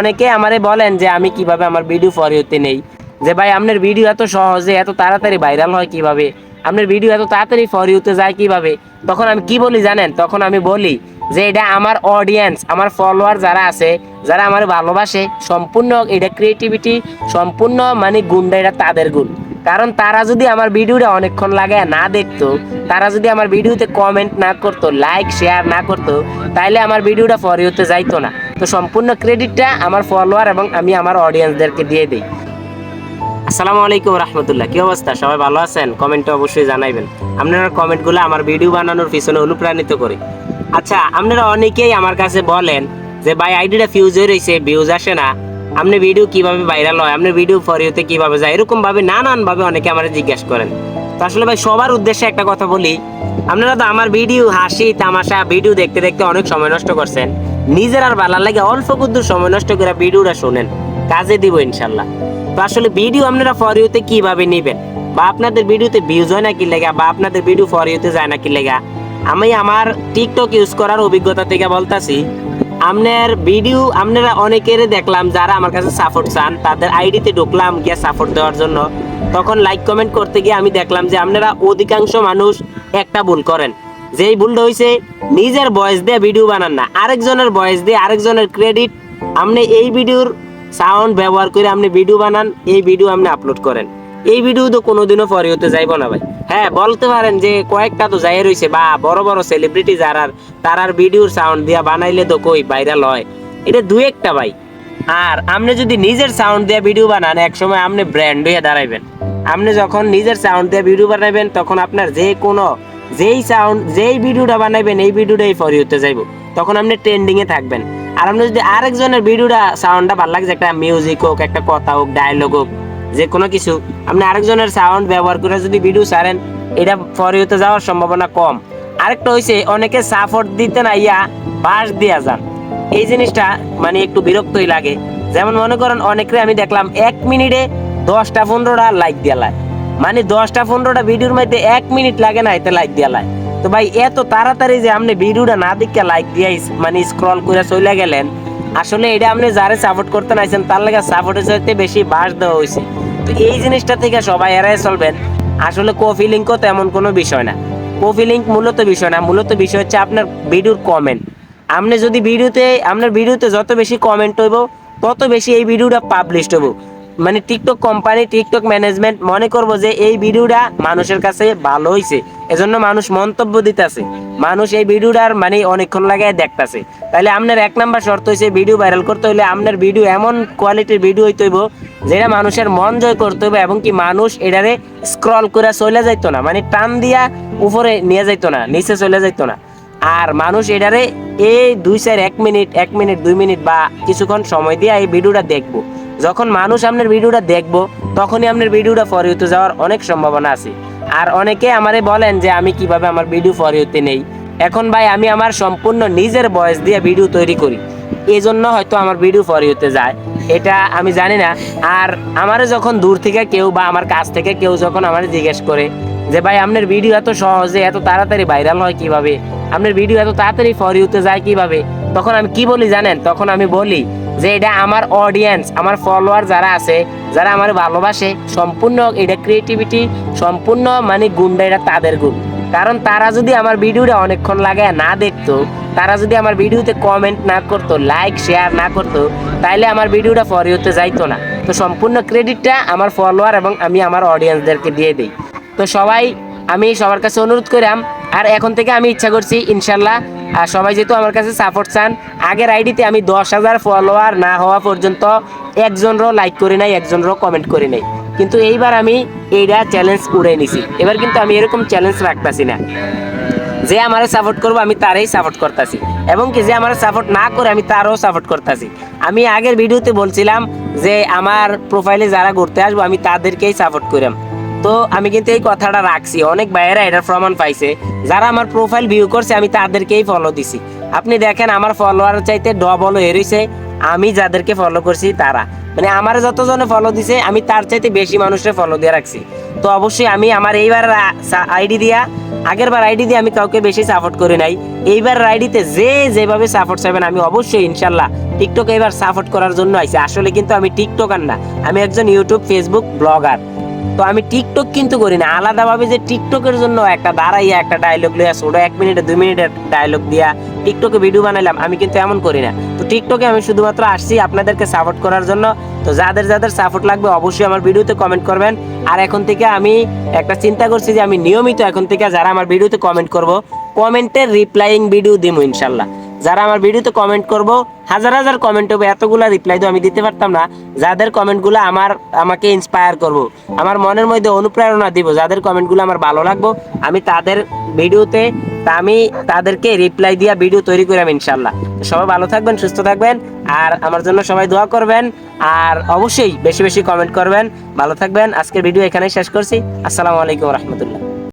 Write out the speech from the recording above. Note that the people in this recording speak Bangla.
অনেকে আমারে বলেন যে আমি কীভাবে আমার ভিডিও ফরিওতে নেই। যে ভাই, আপনার ভিডিও এত সহজে, এত তাড়াতাড়ি ভাইরাল হয় কীভাবে? আপনার ভিডিও এত তাড়াতাড়ি ফরিওতে যায় কীভাবে? তখন আমি কি বলি জানেন? তখন আমি বলি যে এটা আমার অডিয়েন্স আমার ফলোয়ার যারা আছে, যারা আমার ভালোবাসে, সম্পূর্ণ এটা ক্রিয়েটিভিটি সম্পূর্ণ মানে গুণটা এটা তাদের গুণ। কারণ তারা যদি আমার ভিডিওটা অনেকক্ষণ লাগে না দেখতো, তারা যদি আমার ভিডিওতে কমেন্ট না করতো লাইক শেয়ার না করতো, তাইলে আমার ভিডিওটা ফরিওতে যাইতো না। তো সম্পূর্ণ ক্রেডিটটা আমার ফলোয়ার এবং আমি আমার অডিয়েন্সদেরকে দিয়ে দিই। আসসালামু আলাইকুম রহমতুল্লাহ, কি অবস্থা? সবাই ভালো আছেন? কমেন্টে অবশ্যই জানাইবেন। আপনারা কমেন্টগুলো আমার ভিডিও বানানোর পিছনে অনুপ্রাণিত করে। আচ্ছা আপনারা অনেকেই আমার কাছে বলেন যে, ভাই, আইডিটা ফিউজ হয়ে রয়েছে ভিউজ আসে না। আপনি ভিডিও কীভাবে ভাইরাল হয়? আপনি ভিডিও ফরিওতে কীভাবে যায়? এরকম ভাবে নানান ভাবে অনেকে আমার জিজ্ঞাসা করেন। তো আসলে ভাই, সবার উদ্দেশ্যে একটা কথা বলি। আপনারা তো আমার ভিডিও হাসি, তামাশা ভিডিও দেখতে দেখতে অনেক সময় নষ্ট করছেন। নিজের আর ভালো লাগে অল্প কুদ্দুর সময় নষ্ট করে ভিডিওটা শোনেন। কাজে দিব ইনশাল্লাহ। তো আসলে ভিডিও আপনারা ফরিওতে কীভাবে নেবেন? বা আপনাদের ভিডিওতে ভিউজ হয় না কি লেগা, বা আপনাদের ভিডিও ফরিওতে যায় না কি লেগা? আমি আমার টিকটক ইউজ করার অভিজ্ঞতা থেকে বলতাছি, আপনার ভিডিও আপনারা অনেকের দেখলাম যারা আমার কাছে সাপোর্ট চান, তাদের আইডিতে ঢুকলাম গিয়ে সাপোর্ট দেওয়ার জন্য। তখন লাইক কমেন্ট করতে গিয়ে আমি দেখলাম যে আপনারা অধিকাংশ মানুষ একটা ভুল করেন। যেই ভুলটা হয়েছে নিজের বয়স দিয়ে ভিডিও বানান না। আরেকজনের বয়স দিয়ে আরেকজনের ক্রেডিট আপনি এই ভিডিওর সাউন্ড ব্যবহার করে আপনি ভিডিও বানান, এই ভিডিও আপনি আপলোড করেন। এই ভিডিও তো কোনোদিনও পরে হতে যাইব না ভাই। হ্যাঁ বলতে পারেন যে কয়েকটা তো যাই রয়েছে বা বড় বড় সেলিব্রিটি যারার, তারার ভিডিওর সাউন্ড দিয়া বানাইলে তো কই ভাইরাল হয়। এটা দু একটা ভাই। আর আপনি যদি নিজের সাউন্ড দিয়ে ভিডিও বানান এক সময় আপনি ব্র্যান্ড হয়ে দাঁড়াইবেন। আপনি যখন নিজের সাউন্ড দিয়ে ভিডিও বানাবেন তখন আপনার যে কোনো যেই সাউন্ড যেই ভিডিওটা বানাবেন এই ভিডিওটাই ফরি হতে যাইব। তখন আপনি ট্রেন্ডিং এ থাকবেন। আর আপনি যদি আরেকজনের ভিডিওটা সাউন্ডটা ভালো লাগছে, একটা মিউজিক হোক, একটা কথা হোক ডায়লগ হোক যে কোনো কিছু, আপনি আরেকজনের সাউন্ড ব্যবহার করে যদি ভিডিও সারেন এটা ফরি হতে যাওয়ার সম্ভাবনা কম। আরেকটা হইছে, অনেকে সাপোর্ট দিতে না ইয়া, বাস দিয়া যান। এই জিনিসটা মানে একটু বিরক্তই লাগে। যেমন মনে করেন অনেকে আমি দেখলাম, এক মিনিটে দশটা, পনেরোটা লাইক দিয়া লায় মানে দশটা পনেরোটা ভিডিওর মধ্যে এক মিনিট লাগে না এতে লাইক দিয়া লাই তো ভাই, এত তাড়াতাড়ি যে আপনি ভিডিওটা না দেখে লাইক দিয়ে মানে স্ক্রল করে চলে গেলেন, আসলে এটা আপনি যারে সাপোর্ট করতে নাইছেন তার লাগে সাপোর্টের চাইতে বেশি বাস দেওয়া হয়েছে তো এই জিনিসটা থেকে সবাই এড়াই চলবেন। আসলে কফি লিঙ্কও তেমন কোনো বিষয় না। কফি লিঙ্ক মূলত বিষয় না, মূলত বিষয় হচ্ছে আপনার ভিডিওর কমেন্ট আপনি যদি ভিডিওতে, আপনার ভিডিওতে যত বেশি কমেন্ট হইব, তত বেশি এই ভিডিওটা পাবলিশ হইব। মানে টিকটক কোম্পানি টিকটক ম্যানেজমেন্ট মনে করব যে এই ভিডিওটা মানুষের কাছে ভালো হইছে। এজন্য মানুষ মন্তব্য দিতেছে। মানুষ এই ভিডিওটার মানে অনেকক্ষণ লাগায় দেখতাছে। তাহলে আপনার এক নাম্বার শর্ত হইছে ভিডিও ভাইরাল করতে হলে আপনার ভিডিও এমন কোয়ালিটির ভিডিও হইতে হইব যেটা মানুষের মন জয় করতে হবে এবং কি মানুষ এটারে স্ক্রল করে চলে যাইতো না। মানে টান দিয়া উপরে নিয়ে যাইতো না, নিচে চলে যাইতো না। আর মানুষ এটারে এই দুই চার এক মিনিট এক মিনিট, দুই মিনিট বা কিছুক্ষণ সময় দিয়ে এই ভিডিওটা দেখব। যখন মানুষ আপনার ভিডিওটা দেখব, তখনই আপনার ভিডিওটা ফরিওতে যাওয়ার অনেক সম্ভাবনা আছে। আর অনেকে আমারে বলেন যে, আমি কীভাবে আমার ভিডিও ফরিওতে নেই? এখন ভাই, আমি আমার সম্পূর্ণ নিজের বয়স দিয়ে ভিডিও তৈরি করি। এই জন্য হয়তো আমার ভিডিও ফরিওতে যায়। এটা আমি জানি না। আর আমারে যখন দূর থেকে কেউ বা আমার কাছ থেকে কেউ যখন আমার জিজ্ঞেস করে যে, ভাই, আপনার ভিডিও এত সহজে, এত তাড়াতাড়ি ভাইরাল হয় কীভাবে? আপনার ভিডিও এত তাড়াতাড়ি ফরিওতে যায় কীভাবে? তখন আমি কি বলি জানেন? তখন আমি বলি যে এটা আমার অডিয়েন্স আমার ফলোয়ার যারা আছে, যারা আমার ভালোবাসে, সম্পূর্ণ এটা ক্রিয়েটিভিটি সম্পূর্ণ মানে গুণটা এটা তাদের গুণ। কারণ তারা যদি আমার ভিডিওটা অনেকক্ষণ লাগায় না দেখতো, তারা যদি আমার ভিডিওতে কমেন্ট না করতো লাইক শেয়ার না করতো, তাইলে আমার ভিডিওটা ফরিওতে যাইতো না। তো সম্পূর্ণ ক্রেডিটটা আমার ফলোয়ার এবং আমি আমার অডিয়েন্সদেরকে দিয়ে দিই। তো সবাই, আমি সবার কাছে অনুরোধ করাম আর এখন থেকে আমি ইচ্ছা করছি, ইনশাল্লাহ আর সবাই যেহেতু আমার কাছে সাপোর্ট চান, আগের আইডিতে আমি দশ হাজার ফলোয়ার না হওয়া পর্যন্ত একজনরও লাইক করি নাই, একজনরও কমেন্ট করি নাই। কিন্তু এইবার আমি এইটা চ্যালেঞ্জ উড়ে নিছি। এবার কিন্তু আমি এরকম চ্যালেঞ্জ রাখতেছি না। যে আমার সাপোর্ট করব, আমি তারই সাপোর্ট করতেছি। এবং কি যে আমার সাপোর্ট না করে, আমি তারও সাপোর্ট করতেছি। আমি আগের ভিডিওতে বলছিলাম যে, আমার প্রোফাইলে যারা ঘুরতে আসব, আমি তাদেরকেই সাপোর্ট করাম। তো আমি কিন্তু এই কথাটা রাখছি। অনেক ভাইয়েরা এটার প্রমাণ পাইছে। যারা আমার প্রোফাইল ভিউ করছে, আমি তাদেরকেই ফলো দিছি। আপনি দেখেন, আমার ফলোয়ার চাইতে ডবল হয়ে রয়েছে আমি যাদেরকে ফলো করছি তারা। মানে আমার যতজনে ফলো দিছে, আমি তার চাইতে বেশি মানুষের ফলো দিয়ে রাখছি। তো অবশ্যই আমি আমার এইবার আইডি দিয়া, আগের বার আইডি দিয়ে আমি কাউকে বেশি সাপোর্ট করি নাই। এইবার আইডিতে যে যেভাবে সাপোর্ট চাইবেন, আমি অবশ্যই ইনশাল্লাহ টিকটক এবার সাপোর্ট করার জন্য আইছি। আসলে কিন্তু আমি টিকটকার না, আমি একজন ইউটিউব ফেসবুক ব্লগার তো আমি টিকটক কিন্তু করি না। আলাদাভাবে যে টিকটকের জন্য একটা দাঁড়াইয়া একটা ডায়লগ লইয়া, ছোট এক মিনিটে দুই মিনিটের ডায়লগ দিয়া টিকটকে ভিডিও বানাইলাম, আমি কিন্তু এমন করি না। তো টিকটকে আমি শুধুমাত্র আসছি আপনাদেরকে সাপোর্ট করার জন্য। তো যাদের যাদের সাপোর্ট লাগবে অবশ্যই আমার ভিডিওতে কমেন্ট করবেন। আর এখন থেকে আমি একটা চিন্তা করছি যে আমি নিয়মিত এখন থেকে যারা আমার ভিডিওতে কমেন্ট করব কমেন্টের রিপ্লাইং ভিডিও দিব ইনশাল্লাহ। যারা আমার ভিডিওতে কমেন্ট করব, হাজার হাজার কমেন্ট হবে, এতগুলা রিপ্লাই তো আমি দিতে পারতাম না। যাদের কমেন্টগুলো আমার, আমাকে ইন্সপায়ার করব, আমার মনের মধ্যে অনুপ্রেরণা দিব, যাদের কমেন্টগুলো আমার ভালো লাগবো, আমি তাদের ভিডিওতে আমি তাদেরকে রিপ্লাই দিয়া ভিডিও তৈরি করাম ইনশাল্লাহ তো সবাই ভালো থাকবেন, সুস্থ থাকবেন, আর আমার জন্য সবাই দোয়া করবেন, আর অবশ্যই বেশি বেশি কমেন্ট করবেন। ভালো থাকবেন, আজকের ভিডিও এখানেই শেষ করছি। আসসালামু আলাইকুম রহমতুল্লাহ।